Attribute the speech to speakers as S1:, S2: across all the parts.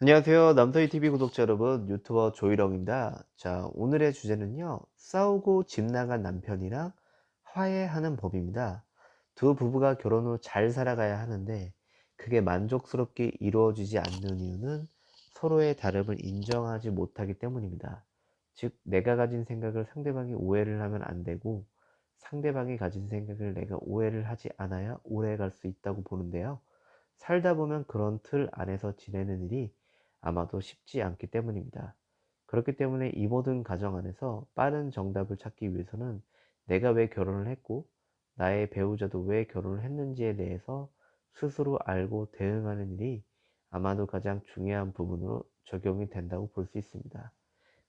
S1: 안녕하세요. 남서희 TV 구독자 여러분, 유튜버 조일영입니다. 자, 오늘의 주제는요, 싸우고 집 나간 남편이랑 화해하는 법입니다. 두 부부가 결혼 후 잘 살아가야 하는데, 그게 만족스럽게 이루어지지 않는 이유는 서로의 다름을 인정하지 못하기 때문입니다. 즉, 내가 가진 생각을 상대방이 오해를 하면 안 되고, 상대방이 가진 생각을 내가 오해를 하지 않아야 오래 갈 수 있다고 보는데요. 살다 보면 그런 틀 안에서 지내는 일이 아마도 쉽지 않기 때문입니다. 그렇기 때문에 이 모든 과정 안에서 빠른 정답을 찾기 위해서는 내가 왜 결혼을 했고 나의 배우자도 왜 결혼을 했는지에 대해서 스스로 알고 대응하는 일이 아마도 가장 중요한 부분으로 적용이 된다고 볼 수 있습니다.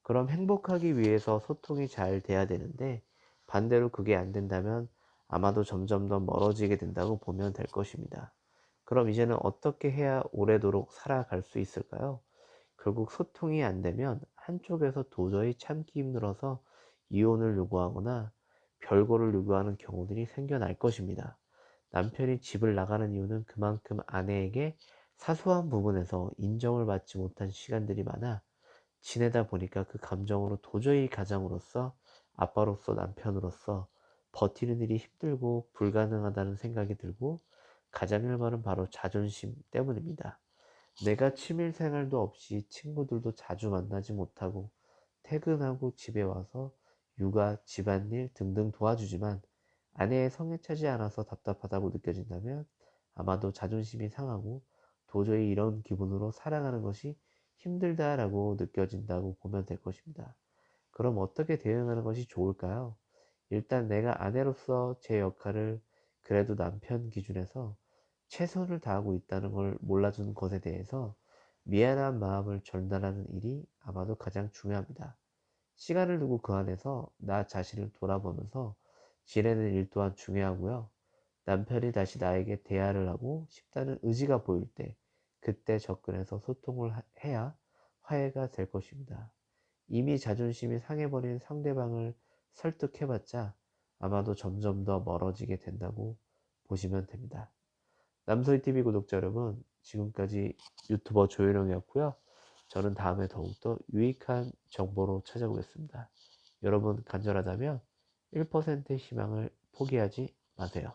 S1: 그럼 행복하기 위해서 소통이 잘 돼야 되는데 반대로 그게 안 된다면 아마도 점점 더 멀어지게 된다고 보면 될 것입니다. 그럼 이제는 어떻게 해야 오래도록 살아갈 수 있을까요? 결국 소통이 안 되면 한쪽에서 도저히 참기 힘들어서 이혼을 요구하거나 별거를 요구하는 경우들이 생겨날 것입니다. 남편이 집을 나가는 이유는 그만큼 아내에게 사소한 부분에서 인정을 받지 못한 시간들이 많아 지내다 보니까 그 감정으로 도저히 가장으로서 아빠로서 남편으로서 버티는 일이 힘들고 불가능하다는 생각이 들고 가장 일반은 바로 자존심 때문입니다. 내가 취미 생활도 없이 친구들도 자주 만나지 못하고 퇴근하고 집에 와서 육아, 집안일 등등 도와주지만 아내의 성에 차지 않아서 답답하다고 느껴진다면 아마도 자존심이 상하고 도저히 이런 기분으로 살아가는 것이 힘들다라고 느껴진다고 보면 될 것입니다. 그럼 어떻게 대응하는 것이 좋을까요? 일단 내가 아내로서 제 역할을 그래도 남편 기준에서 최선을 다하고 있다는 걸 몰라주는 것에 대해서 미안한 마음을 전달하는 일이 아마도 가장 중요합니다. 시간을 두고 그 안에서 나 자신을 돌아보면서 지내는 일 또한 중요하고요. 남편이 다시 나에게 대화를 하고 싶다는 의지가 보일 때 그때 접근해서 소통을 해야 화해가 될 것입니다. 이미 자존심이 상해버린 상대방을 설득해봤자 아마도 점점 더 멀어지게 된다고 보시면 됩니다. 남소희TV 구독자 여러분, 지금까지 유튜버 조현영이었고요. 저는 다음에 더욱더 유익한 정보로 찾아오겠습니다. 여러분 간절하다면 1%의 희망을 포기하지 마세요.